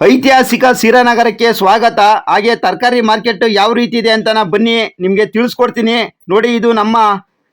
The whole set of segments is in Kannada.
ಐತಿಹಾಸಿಕ ಸಿರಾನಗರಕ್ಕೆ ಸ್ವಾಗತ. ಹಾಗೆ ತರಕಾರಿ ಮಾರ್ಕೆಟ್ ಯಾವ ರೀತಿ ಇದೆ ಅಂತ ನಾ ಬನ್ನಿ, ನಿಮಗೆ ತಿಳಿಸ್ಕೊಡ್ತೀನಿ. ನೋಡಿ, ಇದು ನಮ್ಮ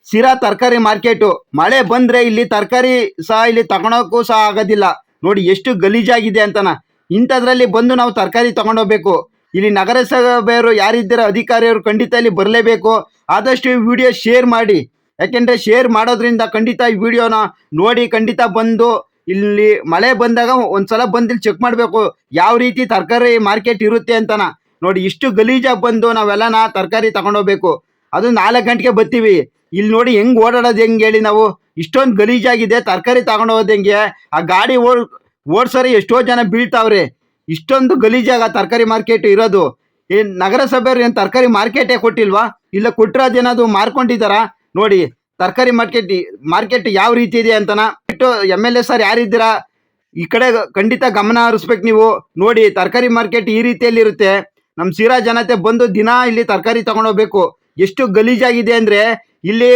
ಸಿರಾ ತರಕಾರಿ ಮಾರ್ಕೆಟು. ಮಳೆ ಬಂದ್ರೆ ಇಲ್ಲಿ ತರಕಾರಿ ಸಹ ಇಲ್ಲಿ ತಗೊಳಕ್ಕೂ ಸಹ ಆಗೋದಿಲ್ಲ. ನೋಡಿ, ಎಷ್ಟು ಗಲೀಜಾಗಿದೆ ಅಂತನ ಇಂಥದ್ರಲ್ಲಿ ಬಂದು ನಾವು ತರಕಾರಿ ತಗೊಂಡೋಗ್ಬೇಕು. ಇಲ್ಲಿ ನಗರಸಭೆಯವರು ಯಾರಿದ್ದೀರೋ ಅಧಿಕಾರಿಯವರು ಖಂಡಿತ ಇಲ್ಲಿ ಬರಲೇಬೇಕು. ಆದಷ್ಟು ಈ ವಿಡಿಯೋ ಶೇರ್ ಮಾಡಿ. ಯಾಕೆಂದರೆ ಶೇರ್ ಮಾಡೋದ್ರಿಂದ ಖಂಡಿತ ಈ ವಿಡಿಯೋನ ನೋಡಿ ಖಂಡಿತ ಬಂದು ಇಲ್ಲಿ ಮಳೆ ಬಂದಾಗ ಒಂದ್ಸಲ ಬಂದು ಇಲ್ಲಿ ಚೆಕ್ ಮಾಡಬೇಕು. ಯಾವ ರೀತಿ ತರಕಾರಿ ಮಾರ್ಕೆಟ್ ಇರುತ್ತೆ ಅಂತನ. ನೋಡಿ, ಇಷ್ಟು ಗಲೀಜಾಗಿ ಬಂದು ನಾವೆಲ್ಲನ ತರಕಾರಿ ತಗೊಂಡೋಗ್ಬೇಕು ಅದು ನಾಲ್ಕು ಗಂಟೆಗೆ ಬರ್ತೀವಿ ಇಲ್ಲಿ ನೋಡಿ ಹೆಂಗ್ ಓಡಾಡೋದು ಹೆಂಗ್ ಹೇಳಿ ನಾವು. ಇಷ್ಟೊಂದು ಗಲೀಜಾಗಿದೆ ತರಕಾರಿ ತಗೊಂಡೋಗೋದು ಹೆಂಗೆ. ಆ ಗಾಡಿ ಓಡ್, ಓಡ್ಸೋರಿ ಎಷ್ಟೋ ಜನ ಬೀಳ್ತಾವ್ರೆ. ಇಷ್ಟೊಂದು ಗಲೀಜಾಗ ತರಕಾರಿ ಮಾರ್ಕೆಟ್ ಇರೋದು. ಏನ್ ನಗರಸಭೆಯವ್ರು ಏನು ತರಕಾರಿ ಮಾರ್ಕೆಟೇ ಕೊಟ್ಟಿಲ್ವಾ? ಇಲ್ಲ ಕೊಟ್ಟಿರೋದೇನಾದ್ರು ಮಾರ್ಕೊಂಡಿದ್ದಾರಾ? ನೋಡಿ, ತರಕಾರಿ ಮಾರ್ಕೆಟ್ ಮಾರ್ಕೆಟ್ ಯಾವ ರೀತಿ ಇದೆ ಅಂತನ. ಬಿಟ್ಟು ಎಂ ಎಲ್ ಎ ಸರ್ ಯಾರಿದ್ದೀರಾ ಈ ಕಡೆ ಖಂಡಿತ ಗಮನ ಹರಿಸ್ಬೇಕು ನೀವು. ನೋಡಿ, ತರಕಾರಿ ಮಾರ್ಕೆಟ್ ಈ ರೀತಿಯಲ್ಲಿ ಇರುತ್ತೆ ನಮ್ಮ ಸಿರಾ ಜನತೆ ಬಂದು ದಿನ ಇಲ್ಲಿ ತರಕಾರಿ ತಗೊಂಡೋಗ್ಬೇಕು. ಎಷ್ಟು ಗಲೀಜಾಗಿದೆ ಅಂದರೆ ಇಲ್ಲಿ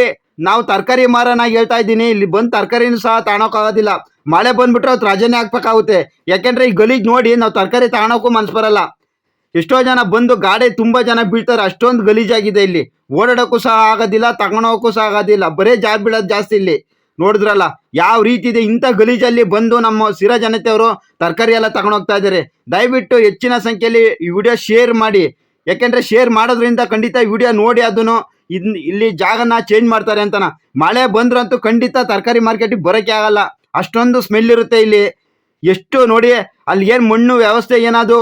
ನಾವು ತರಕಾರಿ ಮಾರನಾಗಿ ಹೇಳ್ತಾ ಇದ್ದೀನಿ. ಇಲ್ಲಿ ಬಂದು ತರಕಾರಿನೂ ಸಹ ತಾಣೋಕ್ಕಾಗೋದಿಲ್ಲ. ಮಳೆ ಬಂದ್ಬಿಟ್ರೆ ಅವತ್ತು ರಾಜನೇ ಹಾಕ್ಬೇಕಾಗುತ್ತೆ. ಯಾಕೆಂದ್ರೆ ಈ ಗಲೀಜ್ ನೋಡಿ ನಾವು ತರಕಾರಿ ತಗೊಳಕ್ಕೂ ಮನ್ಸು ಬರಲ್ಲ. ಎಷ್ಟೋ ಜನ ಬಂದು ಗಾಡಿ ತುಂಬ ಜನ ಬೀಳ್ತಾರೆ. ಅಷ್ಟೊಂದು ಗಲೀಜಾಗಿದೆ ಇಲ್ಲಿ. ಓಡಾಡೋಕ್ಕೂ ಸಹ ಆಗೋದಿಲ್ಲ ತಗೊಳೋಕ್ಕೂ ಸಹ ಆಗೋದಿಲ್ಲ. ಬರೇ ಜಾರ್ ಬೀಳೋದು ಜಾಸ್ತಿ ಇಲ್ಲಿ. ನೋಡಿದ್ರಲ್ಲ, ಯಾವ ರೀತಿ ಇದೆ ಇಂಥ ಗಲೀಜಲ್ಲಿ ಬಂದು ನಮ್ಮ ಸಿರಾ ಜನತೆಯವರು ತರಕಾರಿ ಎಲ್ಲ ತಗೊಂಡೋಗ್ತಾ ಇದ್ದಾರೆ. ದಯವಿಟ್ಟು ಹೆಚ್ಚಿನ ಸಂಖ್ಯೆಯಲ್ಲಿ ಈ ವಿಡಿಯೋ ಶೇರ್ ಮಾಡಿ. ಯಾಕೆಂದ್ರೆ ಶೇರ್ ಮಾಡೋದ್ರಿಂದ ಖಂಡಿತ ವಿಡಿಯೋ ನೋಡಿ ಅದನ್ನು ಇಲ್ಲಿ ಜಾಗನ ಚೇಂಜ್ ಮಾಡ್ತಾರೆ ಅಂತನ. ಮಳೆ ಬಂದ್ರಂತೂ ಖಂಡಿತ ತರಕಾರಿ ಮಾರ್ಕೆಟಿಗೆ ಬರೋಕ್ಕೆ ಆಗಲ್ಲ. ಅಷ್ಟೊಂದು ಸ್ಮೆಲ್ ಇರುತ್ತೆ ಇಲ್ಲಿ. ಎಷ್ಟು ನೋಡಿ, ಅಲ್ಲಿ ಏನು ಮಣ್ಣು ವ್ಯವಸ್ಥೆ ಏನಾದರೂ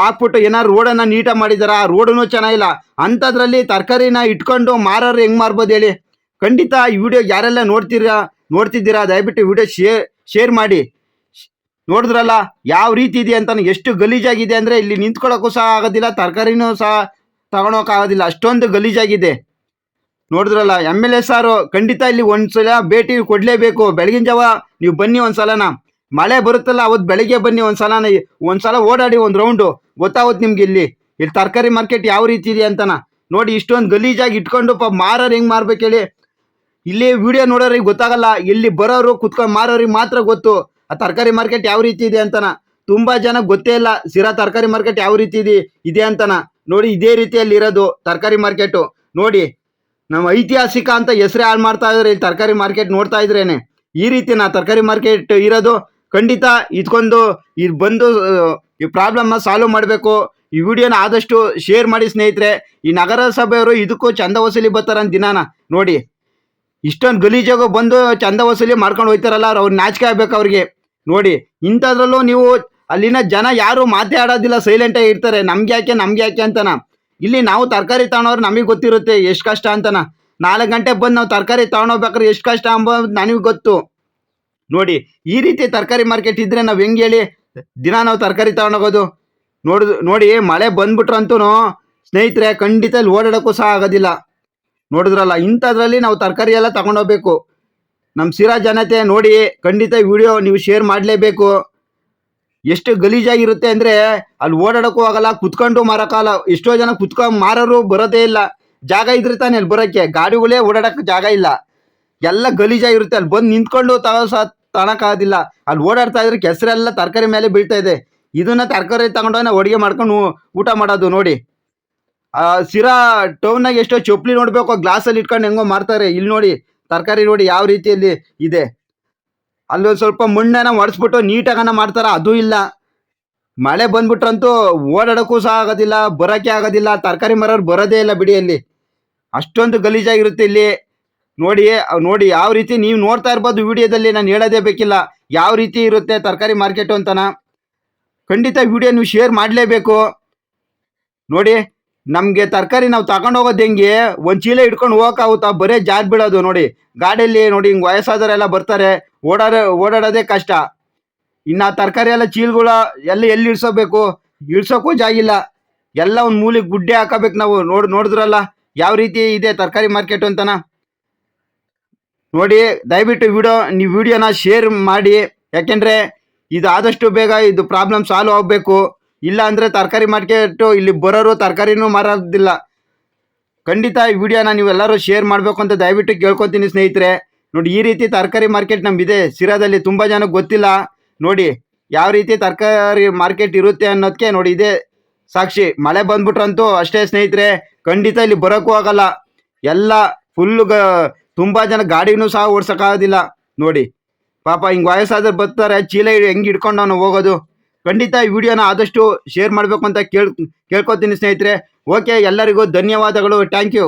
ಹಾಕ್ಬಿಟ್ಟು ಏನಾದ್ರು ರೋಡನ್ನ ನೀಟಾಗಿ ಮಾಡಿದಾರ? ಆ ರೋಡನ್ನು ಚೆನ್ನಾಗಿಲ್ಲ. ಅಂಥದ್ರಲ್ಲಿ ತರಕಾರಿನ ಇಟ್ಕೊಂಡು ಮಾರೋರು ಹೆಂಗೆ ಮಾರ್ಬೋದು ಹೇಳಿ. ಖಂಡಿತ ಈ ವಿಡಿಯೋ ಯಾರೆಲ್ಲ ನೋಡ್ತೀರಾ, ನೋಡ್ತಿದ್ದೀರಾ, ದಯವಿಟ್ಟು ವಿಡಿಯೋ ಶೇರ್ ಶೇರ್ ಮಾಡಿ. ನೋಡಿದ್ರಲ್ಲ, ಯಾವ ರೀತಿ ಇದೆ ಅಂತ ಎಷ್ಟು ಗಲೀಜಾಗಿದೆ ಅಂದರೆ ಇಲ್ಲಿ ನಿಂತ್ಕೊಳ್ಳೋಕ್ಕೂ ಸಹ ಆಗೋದಿಲ್ಲ, ತರಕಾರಿನೂ ಸಹ ತಗೊಳೋಕ್ಕಾಗೋದಿಲ್ಲ ಅಷ್ಟೊಂದು ಗಲೀಜಾಗಿದೆ. ನೋಡಿದ್ರಲ್ಲ ಎಂ ಎಲ್ ಎ ಸಾರು ಖಂಡಿತ ಇಲ್ಲಿ ಒಂದ್ಸಲ ಭೇಟಿ ಕೊಡಲೇಬೇಕು. ಬೆಳಗಿನ ಜಾವ ನೀವು ಬನ್ನಿ ಒಂದ್ಸಲನ. ಮಳೆ ಬರುತ್ತಲ್ಲ, ಅವತ್ತು ಬೆಳಗ್ಗೆ ಬನ್ನಿ ಒಂದ್ಸಲನ. ಒಂದ್ಸಲ ಓಡಾಡಿ ಒಂದು ರೌಂಡು ಗೊತ್ತಾಗುತ್ತೆ ನಿಮ್ಗೆ ಇಲ್ಲಿ? ಇಲ್ಲಿ ತರಕಾರಿ ಮಾರ್ಕೆಟ್ ಯಾವ ರೀತಿ ಇದೆ ಅಂತನ? ನೋಡಿ, ಇಷ್ಟೊಂದು ಗಲೀಜಾಗಿ ಇಟ್ಕೊಂಡು ಪಾಪ ಮಾರೋರು ಹೆಂಗೆ ಮಾರ್ಬೇಕು ಹೇಳಿ. ಇಲ್ಲಿ ವಿಡಿಯೋ ನೋಡೋರಿಗೆ ಗೊತ್ತಾಗಲ್ಲ ಇಲ್ಲಿ ಬರೋರು ಕುತ್ಕೊಂಡು ಮಾರೋರಿಗೆ ಮಾತ್ರ ಗೊತ್ತು. ಆ ತರಕಾರಿ ಮಾರ್ಕೆಟ್ ಯಾವ ರೀತಿ ಇದೆ ಅಂತನ. ತುಂಬಾ ಜನ ಗೊತ್ತೇ ಇಲ್ಲ, ಸಿರಾ ತರಕಾರಿ ಮಾರ್ಕೆಟ್ ಯಾವ ರೀತಿ ಇದೆ ಇದೆ ಅಂತನ. ನೋಡಿ, ಇದೇ ರೀತಿಯಲ್ಲಿ ಇರೋದು ತರಕಾರಿ ಮಾರ್ಕೆಟು ನೋಡಿ, ನಮ್ಮ ಐತಿಹಾಸಿಕ ಅಂತ ಹೆಸರೇ ಹಾಳು ಮಾಡ್ತಾ ಇದ್ರೆ, ಇಲ್ಲಿ ತರಕಾರಿ ಮಾರ್ಕೆಟ್ ನೋಡ್ತಾ ಇದ್ರೇನೆ. ಈ ರೀತಿ ನಾ ತರಕಾರಿ ಮಾರ್ಕೆಟ್ ಇರೋದು ಖಂಡಿತ ಇದ್ಕೊಂಡು, ಇದು ಬಂದು, ಈ ಪ್ರಾಬ್ಲಮ್ ಸಾಲ್ವ್ ಮಾಡಬೇಕು. ಈ ವಿಡಿಯೋನ ಆದಷ್ಟು ಶೇರ್ ಮಾಡಿ ಸ್ನೇಹಿತರೆ. ಈ ನಗರಸಭೆಯವರು ಇದಕ್ಕೂ ಚಂದ ವಸೂಲಿ ಬರ್ತಾರಂತ ದಿನಾನ. ನೋಡಿ. ಇಷ್ಟೊಂದು ಗಲೀಜಾಗ ಬಂದು ಚಂದ ವಸೂಲಿ ಮಾಡ್ಕೊಂಡು ಹೋಗ್ತಾರಲ್ಲ ಅವ್ರು ನಾಚಿಕೆ ಆಗ್ಬೇಕು ಅವ್ರಿಗೆ. ನೋಡಿ, ಇಂಥದ್ರಲ್ಲೂ ನೀವು ಅಲ್ಲಿನ ಜನ ಯಾರು ಮಾತೇ ಆಡೋದಿಲ್ಲ ಸೈಲೆಂಟಾಗಿ ಇರ್ತಾರೆ. ನಮ್ಗೆ ಯಾಕೆ ನಮ್ಗೆ ಯಾಕೆ ಅಂತನ? ಇಲ್ಲಿ ನಾವು ತರಕಾರಿ ತಗೊಳೋರು ನಮಗೆ ಗೊತ್ತಿರುತ್ತೆ ಎಷ್ಟು ಕಷ್ಟ ಅಂತನ. ನಾಲ್ಕು ಗಂಟೆ ಬಂದು ನಾವು ತರಕಾರಿ ತಗೊಂಡೋಗ್ಬೇಕಾದ್ರೆ ಎಷ್ಟು ಕಷ್ಟ ಅಂಬೋದು ನನಗೆ ಗೊತ್ತು. ನೋಡಿ, ಈ ರೀತಿ ತರಕಾರಿ ಮಾರ್ಕೆಟ್ ಇದ್ರೆ ನಾವು ಹೆಂಗೆ ಹೇಳಿ ದಿನ ನಾವು ತರಕಾರಿ ತಗೊಂಡೋಗೋದು? ನೋಡಿದ್ರು ನೋಡಿ, ಮಳೆ ಬಂದ್ಬಿಟ್ರಂತೂ ಸ್ನೇಹಿತರೆ ಖಂಡಿತ ಇಲ್ಲಿ ಓಡಾಡೋಕ್ಕೂ ಸಹ ಆಗೋದಿಲ್ಲ. ನೋಡಿದ್ರಲ್ಲ, ಇಂಥದ್ರಲ್ಲಿ ನಾವು ತರಕಾರಿ ಎಲ್ಲ ತಗೊಂಡೋಗ್ಬೇಕು. ನಮ್ಮ ಸಿರಾ ಜನತೆ ನೋಡಿ, ಖಂಡಿತ ವಿಡಿಯೋ ನೀವು ಶೇರ್ ಮಾಡಲೇಬೇಕು. ಎಷ್ಟು ಗಲೀಜಾಗಿರುತ್ತೆ ಅಂದರೆ, ಅಲ್ಲಿ ಓಡಾಡೋಕ್ಕೂ ಆಗಲ್ಲ, ಕುತ್ಕೊಂಡು ಮಾರೋಕ್ಕಾಗಲ್ಲ. ಎಷ್ಟೋ ಜನ ಕುತ್ಕೊಂಡು ಮಾರೋರು ಬರೋದೇ ಇಲ್ಲ. ಜಾಗ ಇದ್ರೆ ತಾನೆ ಅಲ್ಲಿ ಬರೋಕ್ಕೆ. ಗಾಡಿಗಳೇ ಓಡಾಡಕ್ಕೆ ಜಾಗ ಇಲ್ಲ. ಎಲ್ಲ ಗಲೀಜಾಗಿರುತ್ತೆ. ಅಲ್ಲಿ ಬಂದು ನಿಂತ್ಕೊಂಡು ತಗೋ ಸಹ ತಗೋಕ್ಕಾಗೋದಿಲ್ಲ ಅಲ್ಲಿ ಓಡಾಡ್ತಾ ಇದ್ರೆ ಕೆಸರೆಲ್ಲ ತರಕಾರಿ ಮೇಲೆ ಬೀಳ್ತಾ ಇದೆ. ಇದನ್ನು ತರಕಾರಿ ತಗೊಂಡೋಗಿ ಅಡುಗೆ ಮಾಡ್ಕೊಂಡು ಊಟ ಮಾಡೋದು ನೋಡಿ. ಆ, ಸಿರಾ ಟೌನ್ನಾಗ ಎಷ್ಟೋ ಚೊಪ್ಲಿ ನೋಡ್ಬೇಕು, ಗ್ಲಾಸಲ್ಲಿ ಇಟ್ಕೊಂಡು ಹೆಂಗೋ ಮಾರ್ತಾರೆ. ಇಲ್ಲಿ ನೋಡಿ, ತರಕಾರಿ ನೋಡಿ ಯಾವ ರೀತಿಯಲ್ಲಿ ಇದೆ. ಅಲ್ಲೊಂದು ಸ್ವಲ್ಪ ಮಣ್ಣನ್ನ ಒಡಿಸ್ಬಿಟ್ಟು ನೀಟಾಗನ ಮಾಡ್ತಾರ, ಅದು ಇಲ್ಲ. ಮಳೆ ಬಂದ್ಬಿಟ್ರಂತೂ ಓಡಾಡೋಕ್ಕೂ ಸಹ ಆಗೋದಿಲ್ಲ, ಬರೋಕ್ಕೆ ಆಗೋದಿಲ್ಲ, ತರಕಾರಿ ಮರೋರು ಬರೋದೇ ಇಲ್ಲ ಬಿಡಿ ಅಲ್ಲಿ. ಅಷ್ಟೊಂದು ಗಲೀಜಾಗಿರುತ್ತೆ ಇಲ್ಲಿ. ನೋಡಿ ನೋಡಿ ಯಾವ ರೀತಿ ನೀವು ನೋಡ್ತಾ ಇರ್ಬೋದು ವಿಡಿಯೋದಲ್ಲಿ, ನಾನು ಹೇಳೋದೇ ಬೇಕಿಲ್ಲ. ಯಾವ ರೀತಿ ಇರುತ್ತೆ ತರಕಾರಿ ಮಾರ್ಕೆಟು ಅಂತನ. ಖಂಡಿತ ವಿಡಿಯೋ ನೀವು ಶೇರ್ ಮಾಡಲೇಬೇಕು. ನೋಡಿ ನಮಗೆ ತರಕಾರಿ ನಾವು ತಗೊಂಡು ಹೋಗೋದು ಹೆಂಗೆ? ಒಂದು ಚೀಲ ಹಿಡ್ಕೊಂಡು ಹೋಗೋಕ್ಕಾಗುತ್ತಾ ಬರೇ ಜಾರ್ ಬಿಡೋದು ನೋಡಿ. ಗಾಡಿಯಲ್ಲಿ ನೋಡಿ ಹಿಂಗೆ ವಯಸ್ಸಾದವರೆಲ್ಲ ಬರ್ತಾರೆ. ಓಡಾಡ, ಓಡಾಡೋದೇ ಕಷ್ಟ. ಇನ್ನು ತರಕಾರಿ ಎಲ್ಲ ಚೀಲಗಳ ಎಲ್ಲ, ಎಲ್ಲಿ ಇಳಿಸೋಬೇಕು? ಇಳ್ಸೋಕ್ಕೂ ಜಾಗಿಲ್ಲ ಎಲ್ಲ ಒಂದು ಮೂಲೆಗೆ ಗುಡ್ಡೆ ಹಾಕಬೇಕು ನಾವು. ನೋಡ್, ನೋಡಿದ್ರಲ್ಲ? ಯಾವ ರೀತಿ ಇದೆ ತರಕಾರಿ ಮಾರ್ಕೆಟ್ ಅಂತನ? ನೋಡಿ, ದಯವಿಟ್ಟು ವಿಡಿಯೋ ನೀವು ವಿಡಿಯೋನ ಶೇರ್ ಮಾಡಿ. ಯಾಕೆಂದರೆ ಇದು ಆದಷ್ಟು ಬೇಗ ಇದು ಪ್ರಾಬ್ಲಮ್ ಸಾಲ್ವ್ ಆಗಬೇಕು. ಇಲ್ಲ ಅಂದರೆ ತರಕಾರಿ ಮಾರ್ಕೆಟು, ಇಲ್ಲಿ ಬರೋರು ತರಕಾರಿನೂ ಮಾರೋದಿಲ್ಲ. ಖಂಡಿತ ಈ ವಿಡಿಯೋನ ನೀವೆಲ್ಲರೂ ಶೇರ್ ಮಾಡಬೇಕು ಅಂತ ದಯವಿಟ್ಟು ಕೇಳ್ಕೊತೀನಿ ಸ್ನೇಹಿತರೆ. ನೋಡಿ, ಈ ರೀತಿ ತರಕಾರಿ ಮಾರ್ಕೆಟ್ ನಮ್ಮಿದೆ ಸಿರಾದಲ್ಲಿ ತುಂಬ ಜನಕ್ಕೆ ಗೊತ್ತಿಲ್ಲ. ನೋಡಿ, ಯಾವ ರೀತಿ ತರಕಾರಿ ಮಾರ್ಕೆಟ್ ಇರುತ್ತೆ ಅನ್ನೋದಕ್ಕೆ ನೋಡಿ, ಇದೇ ಸಾಕ್ಷಿ. ಮಳೆ ಬಂದ್ಬಿಟ್ರಂತೂ ಅಷ್ಟೇ ಸ್ನೇಹಿತರೆ. ಖಂಡಿತ ಇಲ್ಲಿ ಬರೋಕ್ಕೂ ಆಗಲ್ಲ. ಎಲ್ಲ ಫುಲ್ ಗ, ತುಂಬಾ ಜನ ಗಾಡಿನೂ ಸಹ ಓಡ್ಸೋಕ್ಕಾಗೋದಿಲ್ಲ. ನೋಡಿ, ಪಾಪ ಹಿಂಗೆ ವಯಸ್ಸಾದ್ರೆ ಬರ್ತಾರೆ, ಚೀಲ ಹೆಂಗೆ ಹಿಡ್ಕೊಂಡು ನಾನು ಹೋಗೋದು. ಖಂಡಿತ ಈ ವಿಡಿಯೋನ ಆದಷ್ಟು ಶೇರ್ ಮಾಡಬೇಕು ಅಂತ ಕೇಳ್, ಕೇಳ್ಕೊತೀನಿ ಸ್ನೇಹಿತರೆ. ಓಕೆ ಎಲ್ಲರಿಗೂ ಧನ್ಯವಾದಗಳು. Thank you